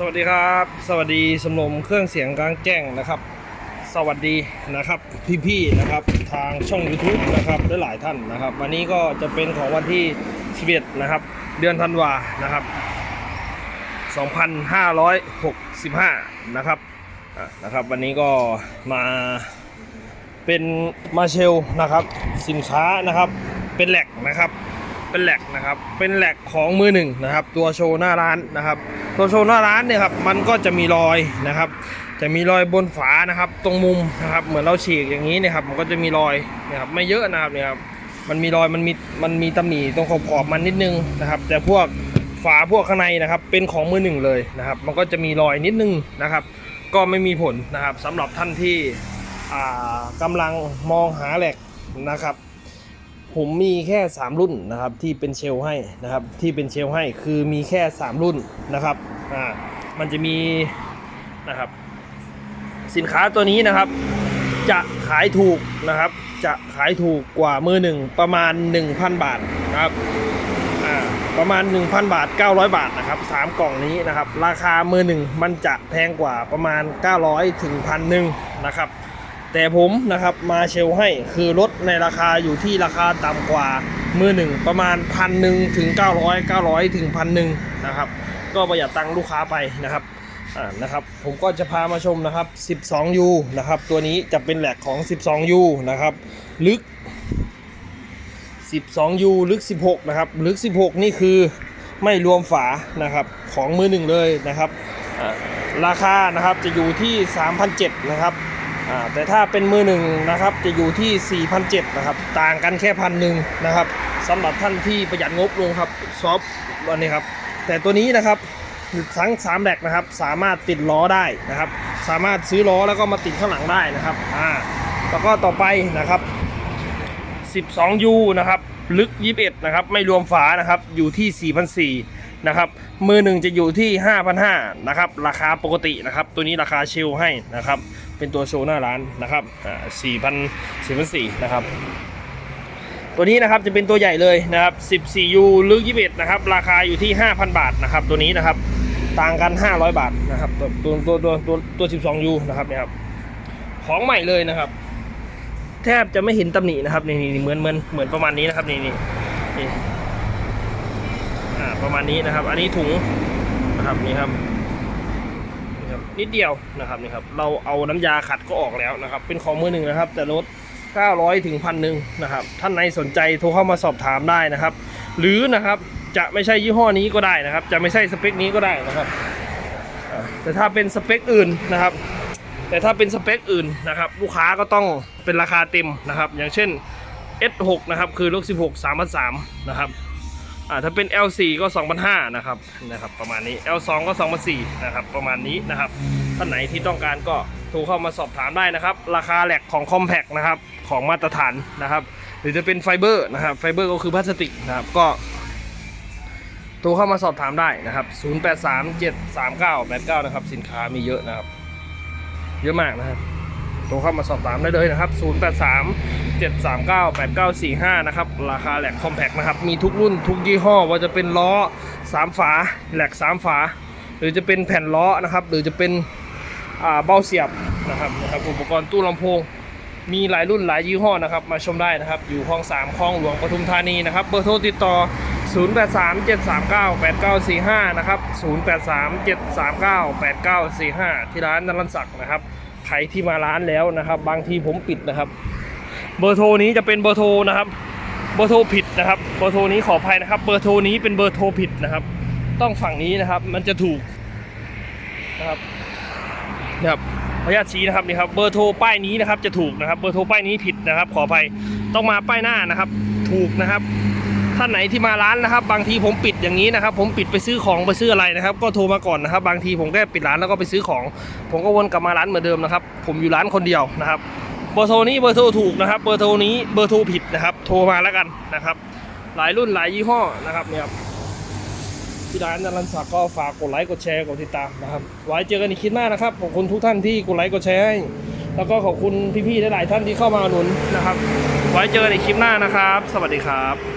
สวัสดีครับ สวัสดีสมรมเครื่องเสียงกลางแจ้งนะครับ สวัสดีนะครับพี่ๆนะครับทางช่อง YouTube นะครับและหลายท่านนะครับ วันนี้ก็จะเป็นของวันที่11นะครับ เดือนธันวานะครับ 2565 นะครับอะนะครับ วันนี้ก็มาเป็นมาเชลนะครับ สินค้านะครับเป็นแหลกนะครับ เป็นแหลกนะครับ เป็นแหลกของมือหนึ่งนะครับ ตัวโชว์หน้าร้านนะครับ ตัวโชว์หน้าร้านเนี่ยครับ มันก็จะมีรอยนะครับ จะมีรอยบนฝานะครับ ตรงมุมนะครับ เหมือนเราฉีกอย่างนี้นะครับ มันก็จะมีรอยนะครับ ไม่เยอะนะครับเนี่ยครับ มันมีรอย มันมี มันมีตำหนิตรงขอบขอบๆมันนิดนึงนะครับ แต่พวกฝาพวกข้างในนะครับ เป็นของมือหนึ่งเลยนะครับ มันก็จะมีรอยนิดนึงนะครับ ก็ไม่มีผลนะครับสำหรับท่านที่อ่ากำลังมองหาแหลกนะครับ ผมมีแค่ 3 รุ่นนะครับที่เป็นเชลให้นะครับที่เป็นเชลให้คือมีแค่ 3 รุ่นนะครับอ่ามันจะมีนะครับสินค้าตัวนี้นะครับ จะขายถูกนะครับ จะขายถูกกว่ามือหนึ่งประมาณ 1,000 บาทนะครับอ่าประมาณ 1,000 บาท 900 บาทนะครับสามกล่องนี้นะครับ ราคามือหนึ่งมันจะแพงกว่าประมาณ 900ถึงพันหนึ่งนะครับ แต่ผมนะครับมาเชลให้คือลดในราคาอยู่ที่ราคาต่ำกว่ามือหนึ่งประมาณพันหนึ่งถึง 900 900 ถึงพันหนึ่งนะครับก็ประหยัดตังค์ลูกค้าไปนะครับอ่านะครับผมก็จะพามาชมนะครับ 12U นะครับตัวนี้จะเป็นแหลกของ 12U นะครับลึก 12U ลึก 16 นะครับ ลึก 16 นี่คือไม่รวมฝานะครับของมือหนึ่งเลยนะครับ ราคานะครับจะอยู่ที่3,700นะครับ แต่ถ้าเป็นมือหนึ่งนะครับจะอยู่ที่ 4,700นะครับต่างกันแค่พันหนึ่งนะครับสำหรับท่านที่ประหยัดงบลงครับซอฟวันนี้ครับแต่ตัวนี้นะครับทั้ง3แบกนะครับสามารถติดล้อได้นะครับ สามารถซื้อล้อแล้วก็มาติดข้างหลังได้นะครับอ่าแล้วก็ต่อไปนะครับ 12U นะครับลึก 21 นะครับ ไม่รวมฝานะครับอยู่ที่ 4,400นะครับมือหนึ่งจะอยู่ที่ 5,500นะครับราคาปกตินะครับ ตัวนี้ราคาเชลให้นะครับ เป็นตัวโชว์หน้าร้านนะครับอ่า4,000 4,400นะครับ ตัวนี้นะครับจะเป็นตัวใหญ่เลยนะครับ 14U ลึก21นะครับ ราคาอยู่ที่ 5,000 บาทนะครับ ตัวนี้นะครับ ต่างกัน 500 บาทนะครับ ตัวตัวตัวตัวตัว 12U นะครับเนี่ยครับ ของใหม่เลยนะครับ แทบจะไม่เห็นตำหนินะครับนี่นี่เหมือนเหมือนเหมือนประมาณนี้นะครับนี่นี่ประมาณนี้นะครับ อันนี้ถุงนะครับนี่ครับ นะครับนิดเดียวนะครับนี่ครับเราเอาน้ำยาขัดก็ออกแล้วนะครับ เป็นของมือหนึ่งนะครับ แต่ลด900ถึงพันหนึ่งนะครับ ท่านไหนสนใจโทรเข้ามาสอบถามได้นะครับ หรือนะครับจะไม่ใช่ยี่ห้อนี้ก็ได้นะครับ จะไม่ใช่สเปคนี้ก็ได้นะครับ แต่ถ้าเป็นสเปคอื่นนะครับ แต่ถ้าเป็นสเปคอื่นนะครับ ลูกค้าก็ต้องเป็นราคาเต็มนะครับ อย่างเช่น S6 นะครับคือลูก16 3,300นะครับ อ่าถ้าเป็น L4 ก็ 2,500นะครับนะครับประมาณนี้ L2 ก็2,400นะครับประมาณนี้นะครับท่านไหนที่ต้องการก็โทรเข้ามาสอบถามได้นะครับ ราคาแหลกของ Compact นะครับของมาตรฐานนะครับ หรือจะเป็นไฟเบอร์นะครับไฟเบอร์ก็คือพลาสติกนะครับก็โทรเข้ามาสอบถามได้นะครับ 08373989 นะครับ สินค้ามีเยอะนะครับ เยอะมากนะครับ โทรเข้ามาสอบถามได้เลยนะครับ 083 739 8945 นะครับ ราคาแหลกคอมแพกนะครับ มีทุกรุ่นทุกยี่ห้อว่าจะเป็นล้อ 3 ฝาแหลก 3 ฝา หรือจะเป็นแผ่นล้อนะครับ หรือจะเป็นเบ้าเสียบนะครับนะครับ อุปกรณ์ตู้ลำโพง มีหลายรุ่นหลายยี่ห้อนะครับ มาชมได้นะครับ อยู่คลอง 3คลองหลวงปทุมธานีนะครับ เบอร์โทรติดต่อ 0837398945 นะครับ 0837398945 ที่ร้านนรันศักดิ์นะครับ ใครที่มาร้านแล้วนะครับ บางทีผมปิดนะครับ เบอร์โทรนี้จะเป็นเบอร์โทรนะครับ เบอร์โทรผิดนะครับ เบอร์โทรนี้ขออภัยนะครับ เบอร์โทรนี้เป็นเบอร์โทรผิดนะครับ ต้องฝั่งนี้นะครับ มันจะถูกนะครับนะครับขออนุญาตชี้นะครับนี่ครับเบอร์โทรป้ายนี้นะครับจะถูกนะครับ เบอร์โทรป้ายนี้ผิดนะครับ ขออภัยต้องมาป้ายหน้านะครับ ถูกนะครับ ท่านไหนที่มาร้านนะครับ บางทีผมปิดอย่างนี้นะครับ ผมปิดไปซื้อของไปซื้ออะไรนะครับ ก็โทรมาก่อนนะครับ บางทีผมแค่ปิดร้านแล้วก็ไปซื้อของ ผมก็วนกลับมาร้านเหมือนเดิมนะครับ ผมอยู่ร้านคนเดียวนะครับเบอร์โทรนี้เบอร์โทรถูกนะครับเบอร์โทรนี้เบอร์โทรผิดนะครับ โทรมาแล้วกันนะครับ หลายรุ่นหลายยี่ห้อนะครับเนี่ยครับที่ร้านนันศักดิ์ก็ฝากกดไลค์กดแชร์กดติดตามนะครับ ไว้เจอกันอีกคลิปหน้านะครับขอบคุณทุกท่านที่กดไลค์กดแชร์ให้แล้วก็ขอบคุณพี่ๆหลายๆท่านที่เข้ามาหนุนนะครับ ไว้เจอกันอีกคลิปหน้านะครับ สวัสดีครับ